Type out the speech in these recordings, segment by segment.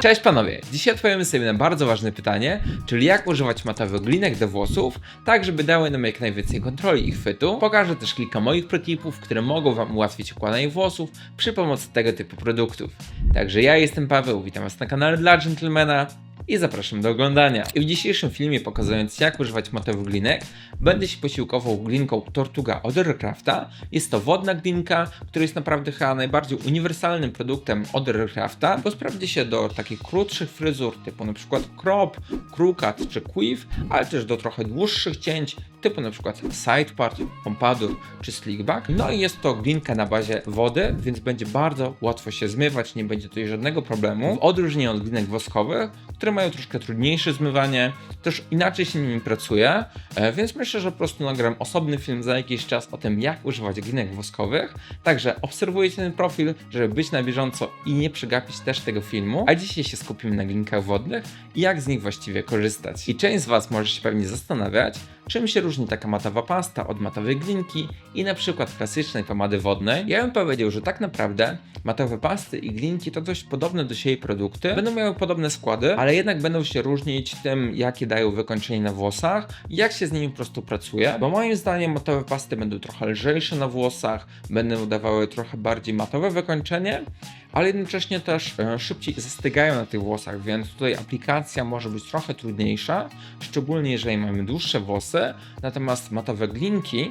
Cześć panowie, dzisiaj odpowiemy sobie na bardzo ważne pytanie, czyli jak używać matowych glinek do włosów, tak żeby dały nam jak najwięcej kontroli i chwytu. Pokażę też kilka moich protipów, które mogą wam ułatwić układanie włosów przy pomocy tego typu produktów. Także ja jestem Paweł, witam was na kanale dla Gentlemana i zapraszam do oglądania. I w dzisiejszym filmie pokazując jak używać matowych glinek, będę się posiłkował glinką Tortuga od Aircrafta. Jest to wodna glinka, która jest naprawdę chyba najbardziej uniwersalnym produktem od Aircrafta, bo sprawdzi się do takich krótszych fryzur typu przykład crop, crewcut czy quiff, ale też do trochę dłuższych cięć typu przykład side part, pompadour czy slickback. No i jest to glinka na bazie wody, więc będzie bardzo łatwo się zmywać, nie będzie tutaj żadnego problemu. W odróżnieniu od glinek woskowych, które mają troszkę trudniejsze zmywanie, też inaczej się nimi pracuje, e, więc myślę, że po prostu nagram osobny film za jakiś czas o tym, jak używać glinek woskowych. Także obserwujcie ten profil, żeby być na bieżąco i nie przegapić też tego filmu. A dzisiaj się skupimy na glinkach wodnych i jak z nich właściwie korzystać. I część z Was może się pewnie zastanawiać, czym się różni taka matowa pasta od matowej glinki i na przykład klasycznej pomady wodnej. Ja bym powiedział, że tak naprawdę matowe pasty i glinki to dość podobne do siebie produkty, będą miały podobne składy, ale jednak będą się różnić tym, jakie dają wykończenie na włosach jak się z nimi po prostu pracuje, bo moim zdaniem matowe pasty będą trochę lżejsze na włosach, będą dawały trochę bardziej matowe wykończenie, ale jednocześnie też e, szybciej zastygają na tych włosach, więc tutaj aplikacja może być trochę trudniejsza, szczególnie jeżeli mamy dłuższe włosy, natomiast matowe glinki,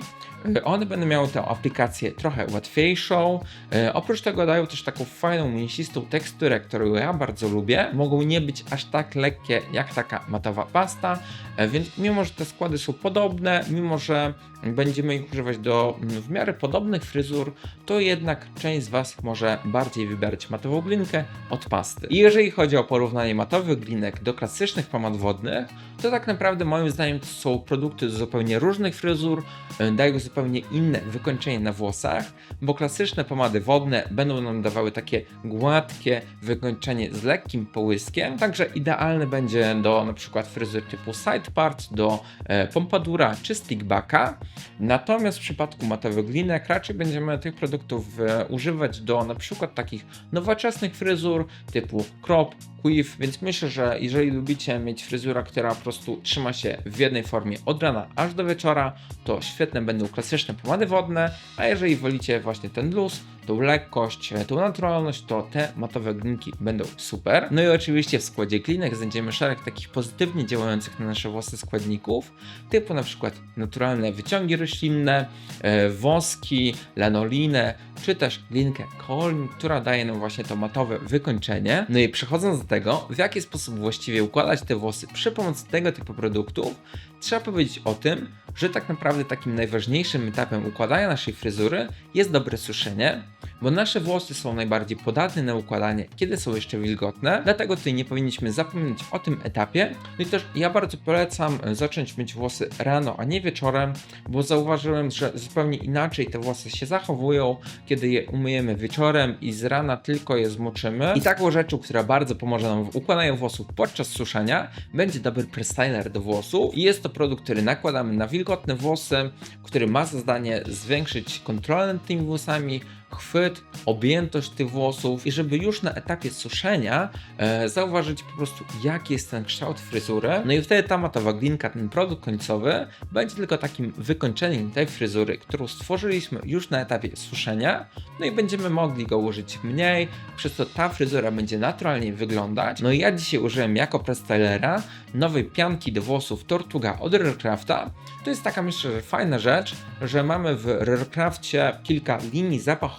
one będą miały tę aplikację trochę łatwiejszą. E, Oprócz tego dają też taką fajną, mięsistą teksturę, którą ja bardzo lubię. Mogą nie być aż tak lekkie jak taka matowa pasta, e, więc mimo, że te składy są podobne, mimo, że będziemy ich używać do mm, w miarę podobnych fryzur, to jednak część z Was może bardziej wybierać matową glinkę od pasty. I jeżeli chodzi o porównanie matowych glinek do klasycznych pomad wodnych, to tak naprawdę moim zdaniem to są produkty z zupełnie różnych fryzur, e, dają zupełnie inne wykończenie na włosach, bo klasyczne pomady wodne będą nam dawały takie gładkie wykończenie z lekkim połyskiem, także idealne będzie do na przykład fryzur typu side part, do e, pompadura czy stickbacka. Natomiast w przypadku matowych glinek raczej będziemy tych produktów e, używać do na przykład takich nowoczesnych fryzur typu crop, quiff, więc myślę, że jeżeli lubicie mieć fryzurę, która po prostu trzyma się w jednej formie od rana aż do wieczora, to świetne będą klasyczne pomady wodne, a jeżeli wolicie właśnie ten luz, tą lekkość, tą naturalność, to te matowe glinki będą super. No i oczywiście w składzie klinek znajdziemy szereg takich pozytywnie działających na nasze włosy składników, typu na przykład naturalne wyciągi roślinne, e, woski, lanolinę, czy też glinkę Kolm, która daje nam właśnie to matowe wykończenie. No i przechodząc do tego, w jaki sposób właściwie układać te włosy przy pomocy tego typu produktów, trzeba powiedzieć o tym, że tak naprawdę takim najważniejszym etapem układania naszej fryzury jest dobre suszenie, bo nasze włosy są najbardziej podatne na układanie, kiedy są jeszcze wilgotne, dlatego tutaj nie powinniśmy zapomnieć o tym etapie. No i też ja bardzo polecam e, zacząć myć włosy rano, a nie wieczorem, bo zauważyłem, że zupełnie inaczej te włosy się zachowują, kiedy je umyjemy wieczorem i z rana tylko je zmoczymy. I taką rzeczą, która bardzo pomoże nam w układaniu włosów podczas suszenia, będzie dobry prestyler do włosów. I jest to produkt, który nakładamy na wilgotne włosy, który ma za zadanie zwiększyć kontrolę nad tymi włosami, chwyt, objętość tych włosów i żeby już na etapie suszenia e, zauważyć po prostu jaki jest ten kształt fryzury. No i wtedy ta matowa glinka, ten produkt końcowy będzie tylko takim wykończeniem tej fryzury, którą stworzyliśmy już na etapie suszenia. No i będziemy mogli go użyć mniej, przez to ta fryzura będzie naturalnie wyglądać. No i ja dzisiaj użyłem jako prestylera nowej pianki do włosów Tortuga od Rarecrafta. To jest taka myślę, że fajna rzecz, że mamy w Rarecrafcie kilka linii zapachowych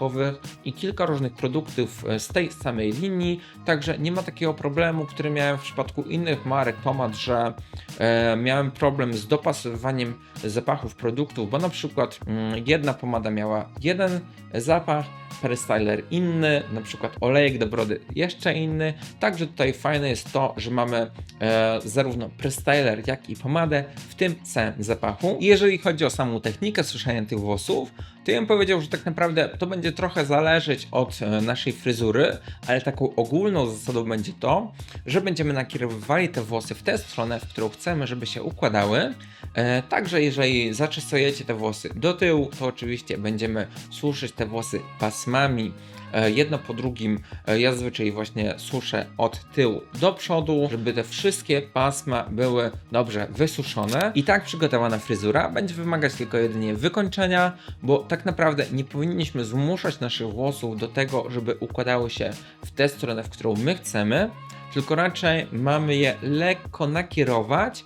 i kilka różnych produktów e, z tej samej linii, także nie ma takiego problemu, który miałem w przypadku innych marek pomad, że e, miałem problem z dopasowywaniem zapachów produktów, bo na przykład mm, jedna pomada miała jeden zapach, prestyler inny, na przykład olejek do brody jeszcze inny. Także tutaj fajne jest to, że mamy e, zarówno prestyler, jak i pomadę w tym samym zapachu. Jeżeli chodzi o samą technikę suszenia tych włosów, to ja bym powiedział, że tak naprawdę to będzie trochę zależeć od e, naszej fryzury, ale taką ogólną zasadą będzie to, że będziemy nakierowywali te włosy w tę stronę, w którą chcemy, żeby się układały. E, także jeżeli zaczesujecie te włosy do tyłu, to oczywiście będziemy suszyć te włosy pasmami e, jedno po drugim. Ja zazwyczaj właśnie suszę od tyłu do przodu, żeby te wszystkie pasma były dobrze wysuszone. I tak przygotowana fryzura będzie wymagać tylko jedynie wykończenia, bo tak naprawdę nie powinniśmy zmuszać naszych włosów do tego, żeby układały się w tę stronę, w którą my chcemy, tylko raczej mamy je lekko nakierować,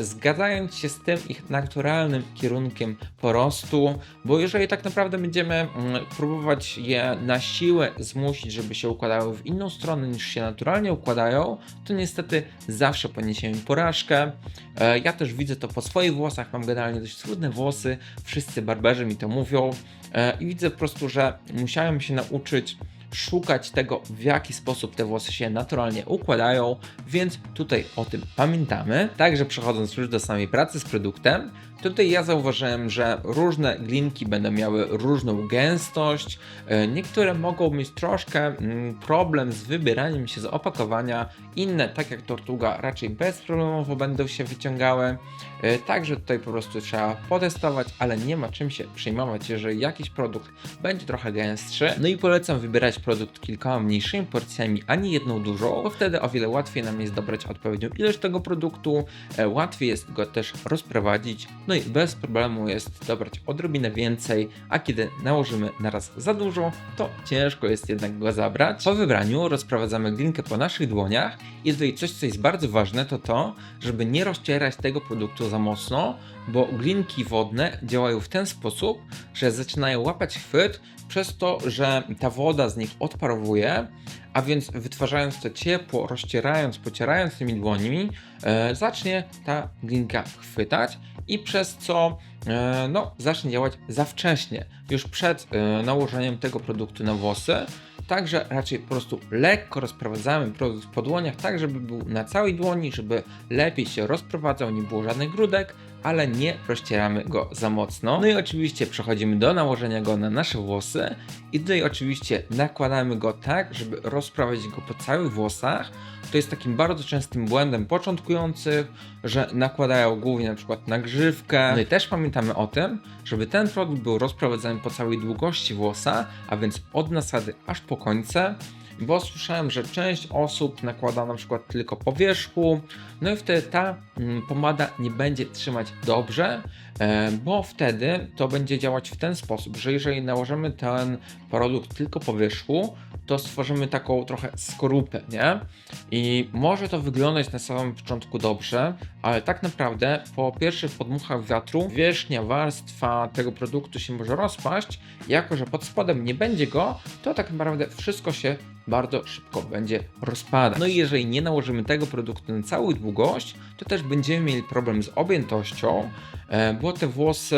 zgadzając się z tym ich naturalnym kierunkiem porostu, bo jeżeli tak naprawdę będziemy mm, próbować je na siłę zmusić, żeby się układały w inną stronę niż się naturalnie układają, to niestety zawsze poniesiemy porażkę. E, ja też widzę to po swoich włosach, mam generalnie dość trudne włosy, wszyscy barberzy mi to mówią. E, i widzę po prostu, że musiałem się nauczyć szukać tego, w jaki sposób te włosy się naturalnie układają, więc tutaj o tym pamiętamy. Także przechodząc już do samej pracy z produktem, tutaj ja zauważyłem, że różne glinki będą miały różną gęstość. E, Niektóre mogą mieć troszkę mm, problem z wybieraniem się z opakowania, inne, tak jak tortuga, raczej bezproblemowo będą się wyciągały. E, Także tutaj po prostu trzeba potestować, ale nie ma czym się przejmować, jeżeli jakiś produkt będzie trochę gęstszy. No i polecam wybierać produkt kilkoma mniejszymi porcjami, a nie jedną dużą, bo wtedy o wiele łatwiej nam jest dobrać odpowiednią ilość tego produktu, e, łatwiej jest go też rozprowadzić, no i bez problemu jest dobrać odrobinę więcej, a kiedy nałożymy naraz za dużo, to ciężko jest jednak go zabrać. Po wybraniu rozprowadzamy glinkę po naszych dłoniach i tutaj coś, co jest bardzo ważne, to to, żeby nie rozcierać tego produktu za mocno, bo glinki wodne działają w ten sposób, że zaczynają łapać chwyt przez to, że ta woda z nich odparowuje, a więc wytwarzając to ciepło, rozcierając, pocierając tymi dłońmi, e, zacznie ta glinka chwytać i przez co e, no, zacznie działać za wcześnie, już przed e, nałożeniem tego produktu na włosy. Także raczej po prostu lekko rozprowadzamy produkt po dłoniach, tak żeby był na całej dłoni, żeby lepiej się rozprowadzał, nie było żadnych grudek, ale nie rozcieramy go za mocno. No i oczywiście przechodzimy do nałożenia go na nasze włosy i tutaj oczywiście nakładamy go tak, żeby rozprowadzić go po całych włosach. To jest takim bardzo częstym błędem początkujących, że nakładają głównie na przykład na grzywkę. No i też pamiętamy o tym, żeby ten produkt był rozprowadzany po całej długości włosa, a więc od nasady aż po końce. Bo słyszałem, że część osób nakłada na przykład tylko po wierzchu, no i wtedy ta mm, pomada nie będzie trzymać dobrze, bo wtedy to będzie działać w ten sposób, że jeżeli nałożymy ten produkt tylko po wierzchu, to stworzymy taką trochę skorupę, nie? I może to wyglądać na samym początku dobrze, ale tak naprawdę po pierwszych podmuchach wiatru wierzchnia warstwa tego produktu się może rozpaść, jako że pod spodem nie będzie go, to tak naprawdę wszystko się bardzo szybko będzie rozpadać. No i jeżeli nie nałożymy tego produktu na całą długość, to też będziemy mieli problem z objętością, e, bo te włosy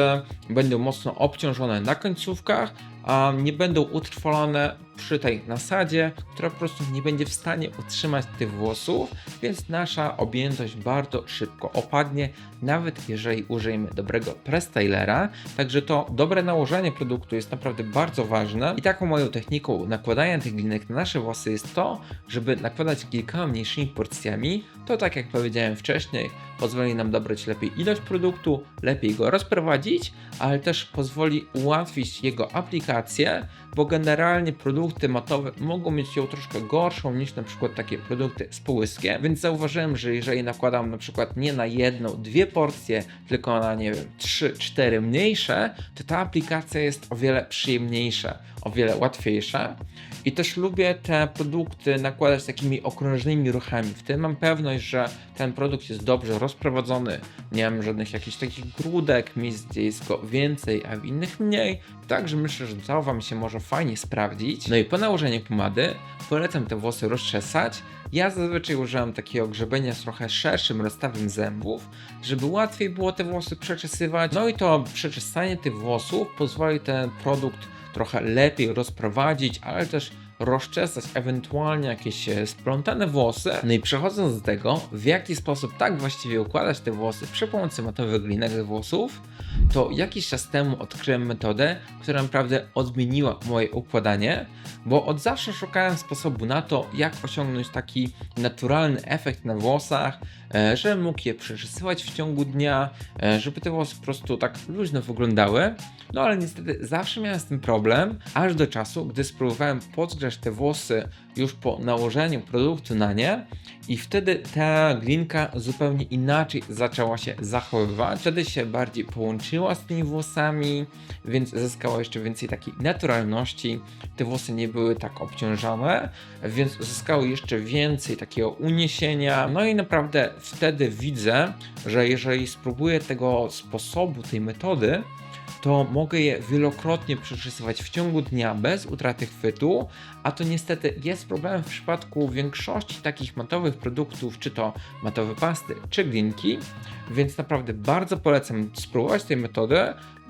będą mocno obciążone na końcówkach, a nie będą utrwalone przy tej nasadzie, która po prostu nie będzie w stanie utrzymać tych włosów, więc nasza objętość bardzo szybko opadnie, nawet jeżeli użyjemy dobrego prestylera. Także to dobre nałożenie produktu jest naprawdę bardzo ważne i taką moją techniką nakładania tych glinek na nasze włosy jest to, żeby nakładać kilkoma mniejszymi porcjami. To tak jak powiedziałem wcześniej, pozwoli nam dobrać lepiej ilość produktu, lepiej go rozprowadzić, ale też pozwoli ułatwić jego aplikację, bo generalnie produkty matowe mogą mieć ją troszkę gorszą niż na przykład takie produkty spółyskie, więc zauważyłem, że jeżeli nakładam na przykład nie na jedną, dwie porcje, tylko na nie wiem, trzy, cztery mniejsze, to ta aplikacja jest o wiele przyjemniejsza, o wiele łatwiejsza. I też lubię te produkty nakładać takimi okrążnymi ruchami. Wtedy mam pewność, że ten produkt jest dobrze rozprowadzony, nie mam żadnych jakichś takich grudek, miejsc, gdzie jest go więcej, a w innych mniej. Także myślę, że to Wam się może fajnie sprawdzić. No i po nałożeniu pomady polecam te włosy rozczesać. Ja zazwyczaj używam takiego grzebienia z trochę szerszym rozstawem zębów, żeby łatwiej było te włosy przeczesywać. No i to przeczesanie tych włosów pozwoli ten produkt trochę lepiej rozprowadzić, ale też rozczesać ewentualnie jakieś e, splątane włosy. No i przechodząc do tego, w jaki sposób tak właściwie układać te włosy przy pomocy matowych glinek włosów, to jakiś czas temu odkryłem metodę, która naprawdę odmieniła moje układanie, bo od zawsze szukałem sposobu na to, jak osiągnąć taki naturalny efekt na włosach, e, żebym mógł je przeczesywać w ciągu dnia, e, żeby te włosy po prostu tak luźno wyglądały. No ale niestety zawsze miałem z tym problem, aż do czasu, gdy spróbowałem podgrzać te włosy już po nałożeniu produktu na nie i wtedy ta glinka zupełnie inaczej zaczęła się zachowywać. Wtedy się bardziej połączyła z tymi włosami, więc zyskała jeszcze więcej takiej naturalności. Te włosy nie były tak obciążone, więc zyskały jeszcze więcej takiego uniesienia. No i naprawdę wtedy widzę, że jeżeli spróbuję tego sposobu, tej metody, to mogę je wielokrotnie przeczesywać w ciągu dnia bez utraty chwytu, a to niestety jest problemem w przypadku większości takich matowych produktów, czy to matowe pasty, czy glinki, więc naprawdę bardzo polecam spróbować tej metody,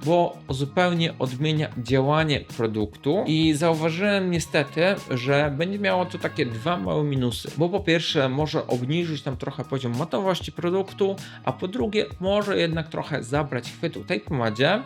bo zupełnie odmienia działanie produktu. I zauważyłem niestety, że będzie miało to takie dwa małe minusy, bo po pierwsze może obniżyć nam trochę poziom matowości produktu, a po drugie może jednak trochę zabrać chwytu tej pomadzie,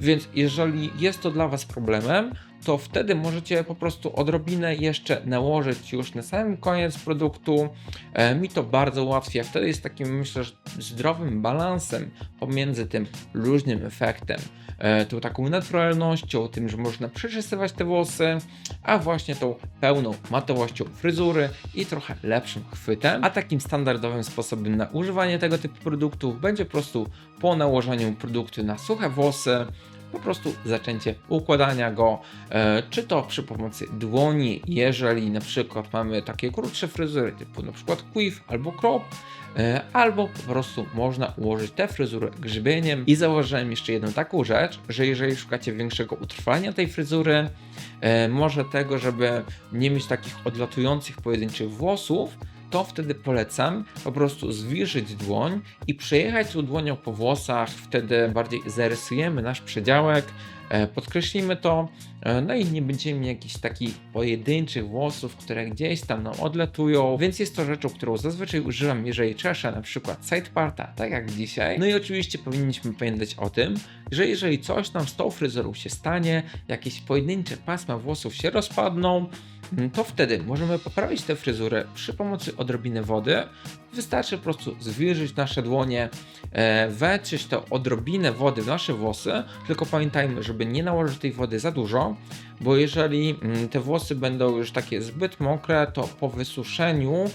więc jeżeli jest to dla Was problemem, to wtedy możecie po prostu odrobinę jeszcze nałożyć już na samym koniec produktu. E, mi to bardzo ułatwia. Wtedy jest takim, myślę, zdrowym balansem pomiędzy tym luźnym efektem, e, tą taką naturalnością, tym, że można przeczesywać te włosy, a właśnie tą pełną matowością fryzury i trochę lepszym chwytem. A takim standardowym sposobem na używanie tego typu produktów będzie po prostu po nałożeniu produktu na suche włosy po prostu zaczęcie układania go, e, czy to przy pomocy dłoni, jeżeli na przykład mamy takie krótsze fryzury typu na przykład quiff albo crop, e, albo po prostu można ułożyć tę fryzurę grzybieniem. I zauważyłem jeszcze jedną taką rzecz, że jeżeli szukacie większego utrwania tej fryzury, e, może tego, żeby nie mieć takich odlatujących pojedynczych włosów, to wtedy polecam po prostu zwilżyć dłoń i przejechać tą dłonią po włosach, wtedy bardziej zarysujemy nasz przedziałek, e, podkreślimy to, e, no i nie będziemy mieli jakichś takich pojedynczych włosów, które gdzieś tam nam odlatują, więc jest to rzeczą, którą zazwyczaj używam, jeżeli czeszę na przykład side parta, tak jak dzisiaj. No i oczywiście powinniśmy pamiętać o tym, że jeżeli coś nam z tą fryzurą się stanie, jakieś pojedyncze pasma włosów się rozpadną, to wtedy możemy poprawić tę fryzurę przy pomocy odrobiny wody. Wystarczy po prostu zwilżyć nasze dłonie, e, wetrzeć to odrobinę wody w nasze włosy, tylko pamiętajmy, żeby nie nałożyć tej wody za dużo, bo jeżeli mm, te włosy będą już takie zbyt mokre, to po wysuszeniu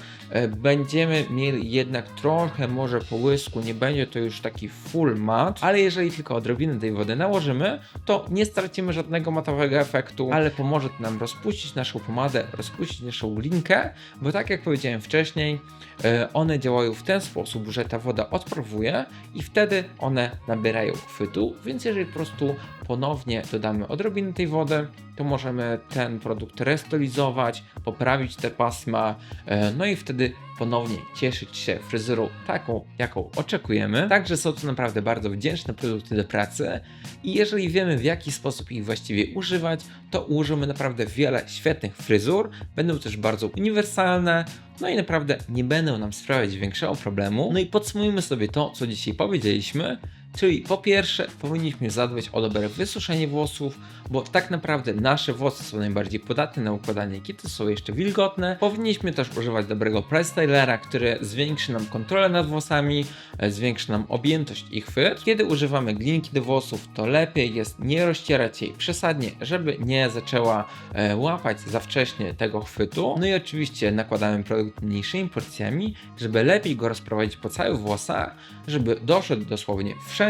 będziemy mieli jednak trochę może połysku, nie będzie to już taki full mat, ale jeżeli tylko odrobinę tej wody nałożymy, to nie stracimy żadnego matowego efektu, ale pomoże to nam rozpuścić naszą pomadę, rozpuścić naszą linkę, bo tak jak powiedziałem wcześniej, e, one działają w ten sposób, że ta woda odprawuje i wtedy one nabierają chwytu, więc jeżeli po prostu ponownie dodamy odrobinę tej wody, to możemy ten produkt restylizować, poprawić te pasma, e, no i wtedy ponownie cieszyć się fryzurą taką, jaką oczekujemy. Także są to naprawdę bardzo wdzięczne produkty do pracy i jeżeli wiemy w jaki sposób ich właściwie używać, to ułożymy naprawdę wiele świetnych fryzur, będą też bardzo uniwersalne, no i naprawdę nie będą nam sprawiać większego problemu. No i podsumujmy sobie to, co dzisiaj powiedzieliśmy. Czyli po pierwsze, powinniśmy zadbać o dobre wysuszenie włosów, bo tak naprawdę nasze włosy są najbardziej podatne na układanie, kiedy są jeszcze wilgotne. Powinniśmy też używać dobrego prestylera, który zwiększy nam kontrolę nad włosami, e, zwiększy nam objętość i chwyt. Kiedy używamy glinki do włosów, to lepiej jest nie rozcierać jej przesadnie, żeby nie zaczęła e, łapać za wcześnie tego chwytu. No i oczywiście nakładamy produkt mniejszymi porcjami, żeby lepiej go rozprowadzić po całych włosach, żeby doszedł dosłownie wszędzie.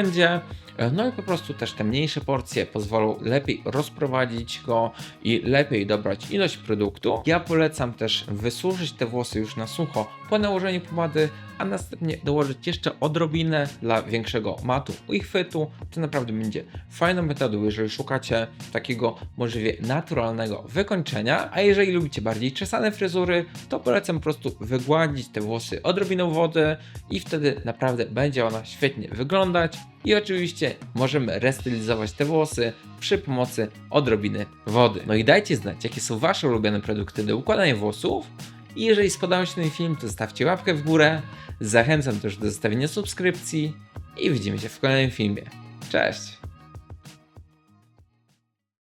E, no i po prostu też te mniejsze porcje pozwolą lepiej rozprowadzić go i lepiej dobrać ilość produktu. Ja polecam też wysuszyć te włosy już na sucho po nałożeniu pomady, a następnie dołożyć jeszcze odrobinę dla większego matu i chwytu. To naprawdę będzie fajną metodą, jeżeli szukacie takiego możliwie naturalnego wykończenia. A jeżeli lubicie bardziej czesane fryzury, to polecam po prostu wygładzić te włosy odrobiną wody i wtedy naprawdę będzie ona świetnie wyglądać. I oczywiście możemy restylizować te włosy przy pomocy odrobiny wody. No i dajcie znać, jakie są Wasze ulubione produkty do układania włosów. I jeżeli spodobał się ten film, to zostawcie łapkę w górę. Zachęcam też do zostawienia subskrypcji i widzimy się w kolejnym filmie. Cześć!